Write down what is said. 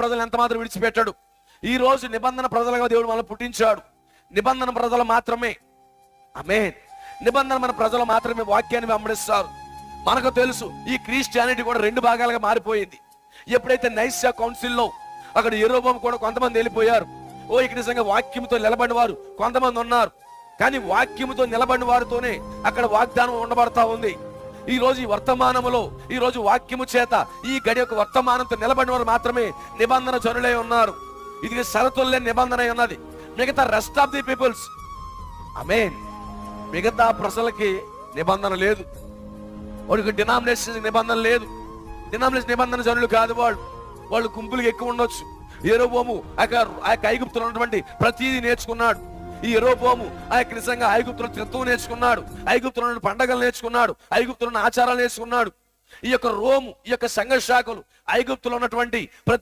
ప్రజలు ఎంత మాత్రం విడిచిపెట్టాడు? ఈ రోజు నిబంధన ప్రజలుగా దేవుడు మనల్ని పుట్టించాడు. నిబంధన ప్రజలు మాత్రమే. ఆమె నిబంధన మన ప్రజలు మాత్రమే వాక్యాన్ని వెంబడిస్తారు. మనకు తెలుసు ఈ క్రిస్టియానిటీ కూడా రెండు భాగాలుగా మారిపోయింది. ఎప్పుడైతే నైస్యా కౌన్సిల్లో అక్కడ ఎరోబం కూడా కొంతమంది వెళ్ళిపోయారు ఓ ఇక నిజంగా వాక్యంతో నిలబడిన వారు కొంతమంది ఉన్నారు. కానీ వాక్యముతో నిలబడిన వారితోనే అక్కడ వాగ్దానం ఉండబడతా ఉంది. ఈ రోజు ఈ వర్తమానములో ఈ రోజు వాక్యము చేత ఈ గడి యొక్క వర్తమానంతో నిలబడిన వారు మాత్రమే నిబంధన జనులై ఉన్నారు. ఇది సరతుల్లే నిబంధన ఉన్నది. మిగతా రెస్ట్ ఆఫ్ ది పీపుల్స్ అమేన్ మిగతా ప్రజలకి నిబంధన లేదు. వాడికి డినామినేషన్ నిబంధన లేదు. డినామినేషన్ నిబంధన జనులు కాదు వాళ్ళు. వాళ్ళు గుంపులు ఎక్కువ ఉండొచ్చు. ఎరోబోము ఆ యొక్క ఆ యొక్క ఉన్నటువంటి ప్రతిదీ నేర్చుకున్నాడు. ఈ ఎరోబోము ఆ యొక్క నిజంగా ఐగుప్తులను త్రిత్వం నేర్చుకున్నాడు. ఐగుప్తులను పండగలు నేర్చుకున్నాడు. ఐగుప్తులను ఆచారాలు నేర్చుకున్నాడు. ఈ యొక్క రోము ఈ యొక్క సంఘ శాఖలు ఐగుప్తులో ఉన్నటువంటి ప్రతి